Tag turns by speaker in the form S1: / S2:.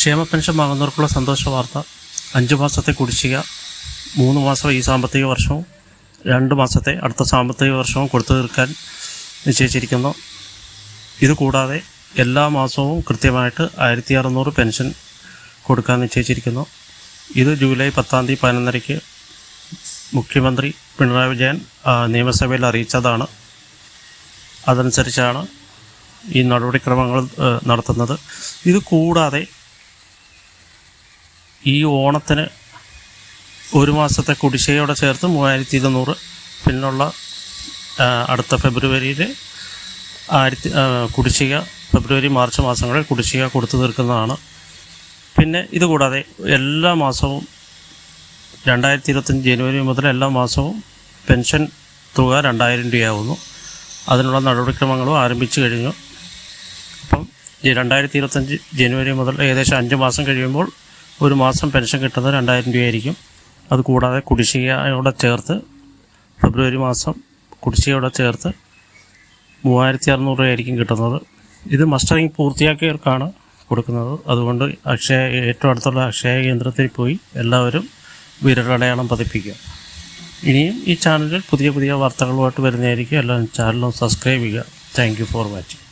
S1: ക്ഷേമ പെൻഷൻ വാങ്ങുന്നവർക്കുള്ള സന്തോഷ വാർത്ത. അഞ്ച് മാസത്തെ കുടിശ്ശിക മൂന്ന് മാസം ഈ സാമ്പത്തിക വർഷവും രണ്ട് മാസത്തെ അടുത്ത സാമ്പത്തിക വർഷവും കൊടുത്തു തീർക്കാൻ നിശ്ചയിച്ചിരിക്കുന്നു. ഇതുകൂടാതെ എല്ലാ മാസവും കൃത്യമായിട്ട് ആയിരത്തി അറുന്നൂറ് പെൻഷൻ കൊടുക്കാൻ നിശ്ചയിച്ചിരിക്കുന്നു. ഇത് ജൂലൈ പത്താം തീയതി പതിനൊന്നരയ്ക്ക് മുഖ്യമന്ത്രി പിണറായി വിജയൻ നിയമസഭയിൽ അറിയിച്ചതാണ്. അതനുസരിച്ചാണ് ഈ നടപടിക്രമങ്ങൾ നടത്തുന്നത്. ഇത് കൂടാതെ ഈ ഓണത്തിന് ഒരു മാസത്തെ കുടിശ്ശികയോടെ ചേർത്ത് മൂവായിരത്തി ഇരുന്നൂറ് പിന്നുള്ള അടുത്ത ഫെബ്രുവരിയിൽ ആയിരത്തി കുടിശ്ശിക ഫെബ്രുവരി മാർച്ച് മാസങ്ങളിൽ കുടിശ്ശിക കൊടുത്തു തീർക്കുന്നതാണ്. പിന്നെ ഇതുകൂടാതെ എല്ലാ മാസവും രണ്ടായിരത്തി ഇരുപത്തഞ്ച് ജനുവരി മുതൽ എല്ലാ മാസവും പെൻഷൻ തുക രണ്ടായിരം രൂപയാവുന്നു. അതിനുള്ള നടപടിക്രമങ്ങളും ആരംഭിച്ചു കഴിഞ്ഞു. രണ്ടായിരത്തി ഇരുപത്തഞ്ച് ജനുവരി മുതൽ ഏകദേശം അഞ്ച് മാസം കഴിയുമ്പോൾ ഒരു മാസം പെൻഷൻ കിട്ടുന്നത് രണ്ടായിരം രൂപയായിരിക്കും. അത് കൂടാതെ കുടിശ്ശികയോടെ ചേർത്ത് ഫെബ്രുവരി മാസം കുടിശ്ശികയോടെ ചേർത്ത് മൂവായിരത്തി അറുന്നൂറ് രൂപയായിരിക്കും കിട്ടുന്നത്. ഇത് മസ്റ്ററിങ് പൂർത്തിയാക്കിയവർക്കാണ് കൊടുക്കുന്നത്. അതുകൊണ്ട് അക്ഷയ ഏറ്റവും അടുത്തുള്ള അക്ഷയ കേന്ദ്രത്തിൽ പോയി എല്ലാവരും വിരലടയാളം പതിപ്പിക്കുക. ഇനിയും ഈ ചാനലിൽ പുതിയ പുതിയ വാർത്തകളുമായിട്ട് വരുന്നതായിരിക്കും. എല്ലാവരും ചാനലും സബ്സ്ക്രൈബ് ചെയ്യുക. Thank for watching.